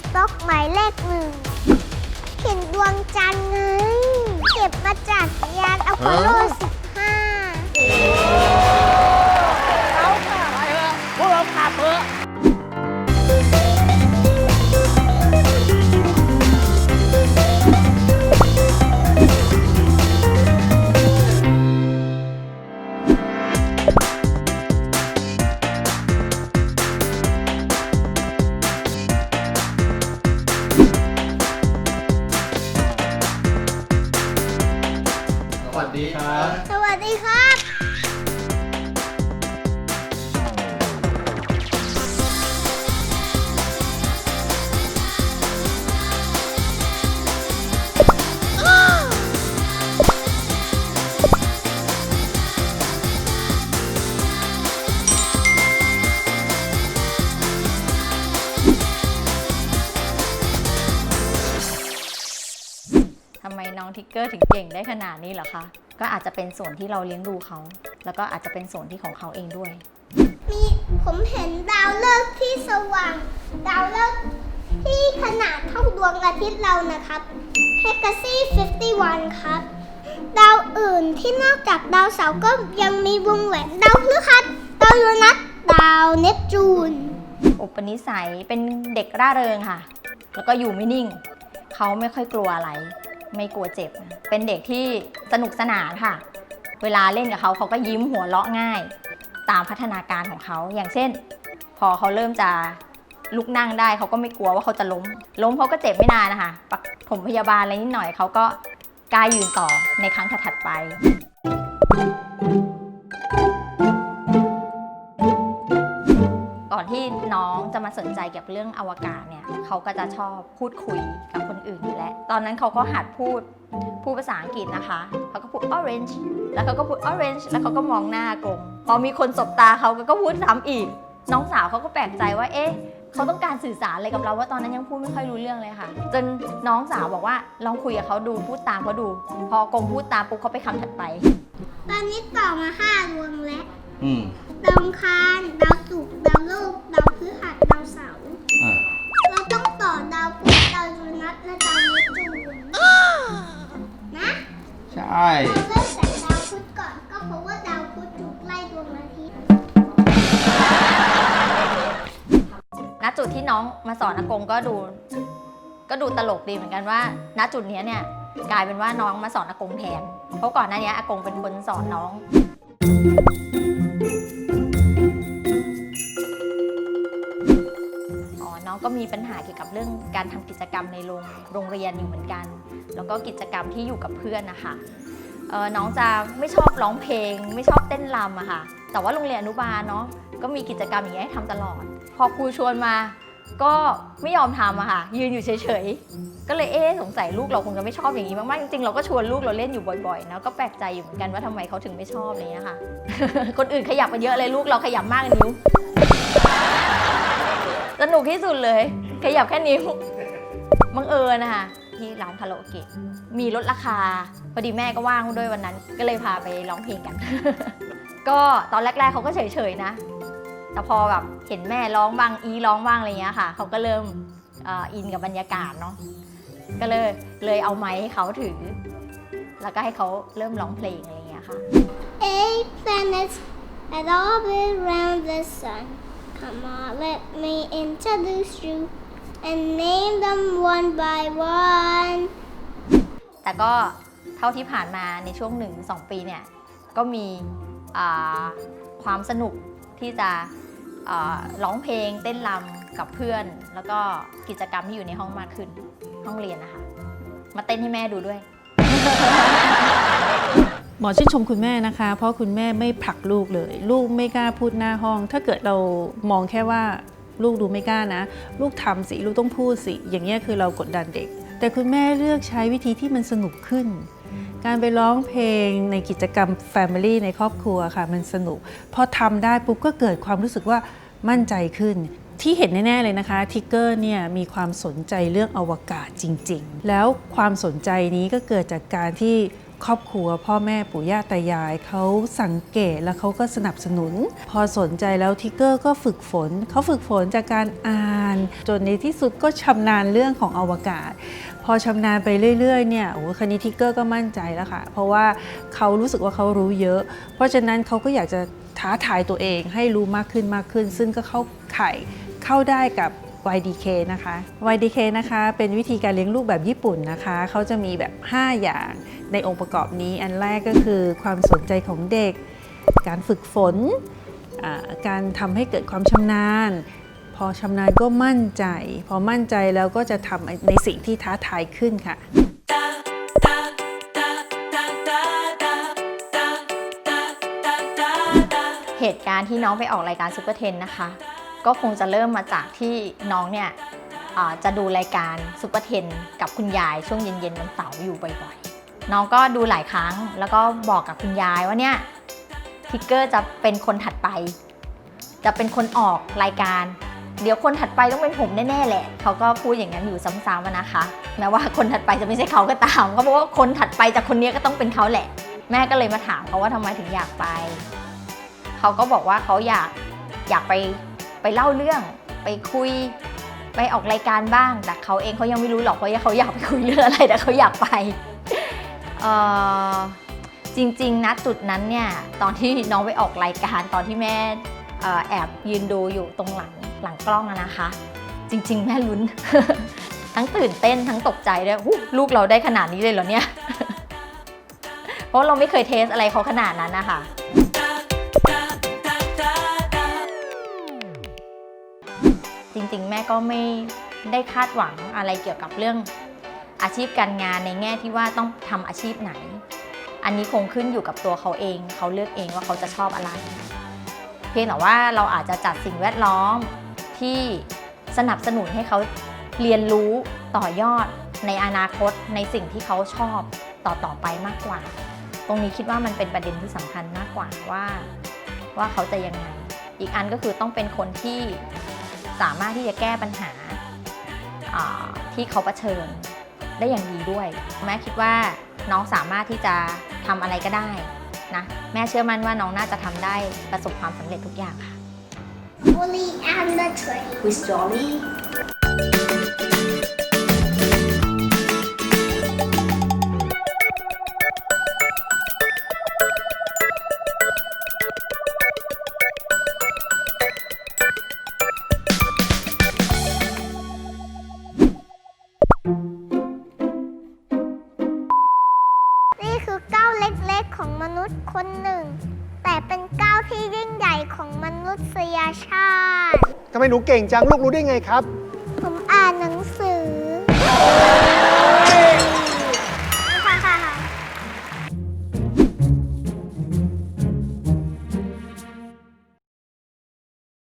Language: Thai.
สต็อกหมายเลขหนึ่งเห็นดวงจันทร์ไง เก็บมาจากยานอพอลโล เกอร์ถึงเก่งได้ขนาดนี้เหรอคะ ก็อาจจะเป็นส่วนที่เราเลี้ยงดูเขา แล้วก็อาจจะเป็นส่วนที่ของเขาเองด้วย มีผมเห็นดาวฤกษ์ที่สว่าง ดาวฤกษ์ที่ขนาดเท่าดวงอาทิตย์เรานะครับ h e g a x y 51 ครับ ดาวอื่นที่นอกจากดาวเสาร์ก็ยังมีวงแหวนดาวพฤหัสดาวยูเรนัสดาวเนปจูน อุปนิสัยเป็นเด็กร่าเริงค่ะ แล้วก็อยู่ไม่นิ่ง เขาไม่ค่อยกลัวอะไร ไม่กลัวเจ็บ เป็นเด็กที่สนุกสนานค่ะ เวลาเล่นกับเขาเขาก็ยิ้มหัวเราะง่าย ตามพัฒนาการของเขา อย่างเช่น พอเขาเริ่มจะลุกนั่งได้เขาก็ไม่กลัวว่าเขาจะล้ม ล้มเขาก็เจ็บไม่นานนะคะปักผมพยาบาลอะไรนิดหน่อยเขาก็กล้ายืนต่อในครั้งถัดๆไป ก่อนที่น้องจะมาสนใจเกี่ยวกับเรื่องอวกาศเนี่ยเขาก็จะชอบพูดคุยกับคนอื่นอยู่แล้วตอนนั้นเขาก็หัดพูดพูดภาษาอังกฤษนะคะเขาก็พูด orange แล้วเขาก็พูด orange แล้วเขาก็มองหน้ากลมพอมีคนสบตาเขาก็พูดซ้ำอีก น้องสาวเขาก็แปลกใจว่าเอ๊ะเขาต้องการสื่อสารอะไรกับเราว่าตอนนั้นยังพูดไม่ค่อยรู้เรื่องเลยค่ะ จนน้องสาวบอกว่าลองคุยกับเขาดูพูดตามเขาดู พอกลมพูดตามปุ๊บเขาไปคำถัดไป ตอนนี้ต่อมาห้าดวงแล้ว อืมดาวอังคารดาวศุกร์ดาวโลกดาวพฤหัสดาวเสาร์อ่าเราต้องต่อดาวพุธดาวยูเรนัสและดาวเนปจูนนะใช่ เราเริ่มจากดาวพุธก่อนก็เพราะว่าดาวพุธถูกไล่ดวงอาทิตย์ณจุดที่น้องมาสอนอากงก็ดู ก็ดูตลกดีเหมือนกันว่า ณจุดเนี้ยเนี่ยกลายเป็นว่าน้องมาสอนอากงแทนเพราะก่อนหน้านี้อากงเป็นคนสอนน้อง อ๋อน้องก็มีปัญหาเกี่ยวกับเรื่องการทำกิจกรรมในโรงโรงเรียนอยู่เหมือนกัน แล้วก็กิจกรรมที่อยู่กับเพื่อนนะคะเออน้องจะไม่ชอบร้องเพลง ไม่ชอบเต้นรำอะค่ะ แต่ว่าโรงเรียนอนุบาลเนาะก็มีกิจกรรมอย่างนี้ยให้ทำตลอด พอครูชวนมา ก็ไม่ยอมทำอะค่ะ ยืนอยู่เฉยๆ ก็เลยเอ๊ะสงสัยลูกเราคงจะไม่ชอบอย่างนี้มากๆ จริงๆ เราก็ชวนลูกเราเล่นอยู่บ่อยๆนะก็แปลกใจอยู่เหมือนกันว่าทำไมเขาถึงไม่ชอบอะไรเงี้ยค่ะ คนอื่นขยับมาเยอะเลยลูกเราขยับมากนิ้ว สนุกที่สุดเลย ขยับแค่นิ้วบังเอิญนะคะที่ร้านคาราโอเกะมีลดราคา พอดีแม่ก็ว่างด้วยวันนั้น ก็เลยพาไปร้องเพลงกัน ก็ตอนแรกๆเขาก็เฉยๆนะ แต่พอแบบเห็นแม่ร้องบ้างอีร้องบ้างอะไรเงี้ยค่ะ เขาก็เริ่มเอ่ออินกับบรรยากาศเนาะก็เลยเลยเอาไม้ให้เขาถือ แล้วก็ให้เขาเริ่มร้องเพลงอะไรเงี้ยค่ะ Eight planets that orbit around the sun. Come on, let me introduce you and name them one by one. แต่ก็เท่าที่ผ่านมาในช่วงหนึ่งสองปีเนี่ย ก็มีอ่าความสนุกที่จะอ่า ร้องเพลงเต้นรำกับเพื่อน แล้วก็กิจกรรมที่อยู่ในห้องมากขึ้น ห้องเรียนนะคะ มาเต้นให้แม่ดูด้วย หมอชื่นชมคุณแม่นะคะ เพราะคุณแม่ไม่ผลักลูกเลย ลูกไม่กล้าพูดหน้าห้อง ถ้าเกิดเรามองแค่ว่าลูกดูไม่กล้านะ ลูกทำสิลูกต้องพูดสิ อย่างเงี้ยคือเรากดดันเด็ก แต่คุณแม่เลือกใช้วิธีที่มันสนุกขึ้น การไปร้องเพลงในกิจกรรม Family ในครอบครัวค่ะ มันสนุก พอทำได้ปุ๊บก็เกิดความรู้สึกว่ามั่นใจขึ้น ที่เห็นแน่ ๆ เลยนะคะทิกเกอร์เนี่ยมีความสนใจเรื่องอวกาศจริง ๆ แล้วความสนใจนี้ก็เกิดจากการที่ ครอบครัว พ่อแม่ปู่ย่าตายายเขาสังเกตแล้วเขาก็สนับสนุน พอสนใจแล้วทิกเกอร์ก็ฝึกฝนเขาฝึกฝนจากการอ่าน จนในที่สุดก็ชำนาญเรื่องของอวกาศ พอชำนาญไปเรื่อยๆเนี่ยโอ้คันนี้ทิกเกอร์ก็มั่นใจแล้วค่ะ เพราะว่าเขารู้สึกว่าเขารู้เยอะ เพราะฉะนั้นเขาก็อยากจะท้าทายตัวเองให้รู้มากขึ้นมากขึ้น ซึ่งก็เข้าไข่เข้าได้กับ YDK นะคะ YDK นะคะ เป็นวิธีการเลี้ยงลูกแบบญี่ปุ่นนะคะ เขาจะมีแบบ 5 อย่างในองค์ประกอบนี้ อันแรกก็คือความสนใจของเด็ก การฝึกฝน การทำให้เกิดความชำนาญ พอชำนาญก็มั่นใจ พอมั่นใจแล้วก็จะทำในสิ่งที่ท้าทายขึ้นค่ะเหตุการณ์ที่น้องไปออกรายการซูเปอร์เทนนะคะ ก็คงจะเริ่มมาจากที่น้องเนี่ยจะดูรายการซูเปอร์เทนกับคุณยายช่วงเย็นๆวันเสาร์อยู่บ่อยๆ น้องก็ดูหลายครั้งแล้วก็บอกกับคุณยายว่าเนี่ยทิกเกอร์จะเป็นคนถัดไป จะเป็นคนออกรายการ เดี๋ยวคนถัดไปต้องเป็นผมแน่ๆแหละ เขาก็พูดอย่างนั้นอยู่ซ้ำๆนะคะแม้ว่าคนถัดไปจะไม่ใช่เขาก็ตามเขาบอกว่าคนถัดไปจากคนนี้ก็ต้องเป็นเขาแหละ แม่ก็เลยมาถามเขาว่าทำไมถึงอยากไป เขาก็บอกว่าเขาอยากอยากไป ไปเล่าเรื่อง ไปคุย ไปออกรายการบ้าง แต่เขาเองเขายังไม่รู้หรอกว่าเขาอยากไปคุยเรื่องอะไรแต่เขาอยากไปจริงๆนะจุดนั้นเนี่ยตอนที่น้องไปออกรายการตอนที่แม่แอบยืนดูอยู่ตรงหลังหลังกล้องอะนะคะ จริง ๆ แม่ลุ้น ทั้งตื่นเต้นทั้งตกใจด้วยลูกเราได้ขนาดนี้เลยเหรอเนี่ย เพราะเราไม่เคยเทสอะไรเขาขนาดนั้นนะคะ จริง ๆ แม่ก็ไม่ได้คาดหวังอะไรเกี่ยวกับเรื่องอาชีพการงานในแง่ที่ว่าต้องทำอาชีพไหน อันนี้คงขึ้นอยู่กับตัวเขาเอง เขาเลือกเองว่าเขาจะชอบอะไร เพียงแต่ว่าเราอาจจะจัดสิ่งแวดล้อมที่สนับสนุนให้เขาเรียนรู้ต่อยอดในอนาคตในสิ่งที่เขาชอบต่อต่อไปมากกว่า ตรงนี้คิดว่ามันเป็นประเด็นที่สำคัญมากกว่าว่า ว่าเขาจะยังไง อีกอันก็คือต้องเป็นคนที่ สามารถที่จะแก้ปัญหาอ่าที่เขาเผชิญได้อย่างดีด้วย แม่คิดว่าน้องสามารถที่จะทำอะไรก็ได้นะแม่เชื่อมั่นว่าน้องน่าจะทำได้ประสบความสำเร็จทุกอย่างค่ะ Bully and the Train with Jolly ชาติ ทำไมหนูเก่งจังลูกรู้ได้ไงครับ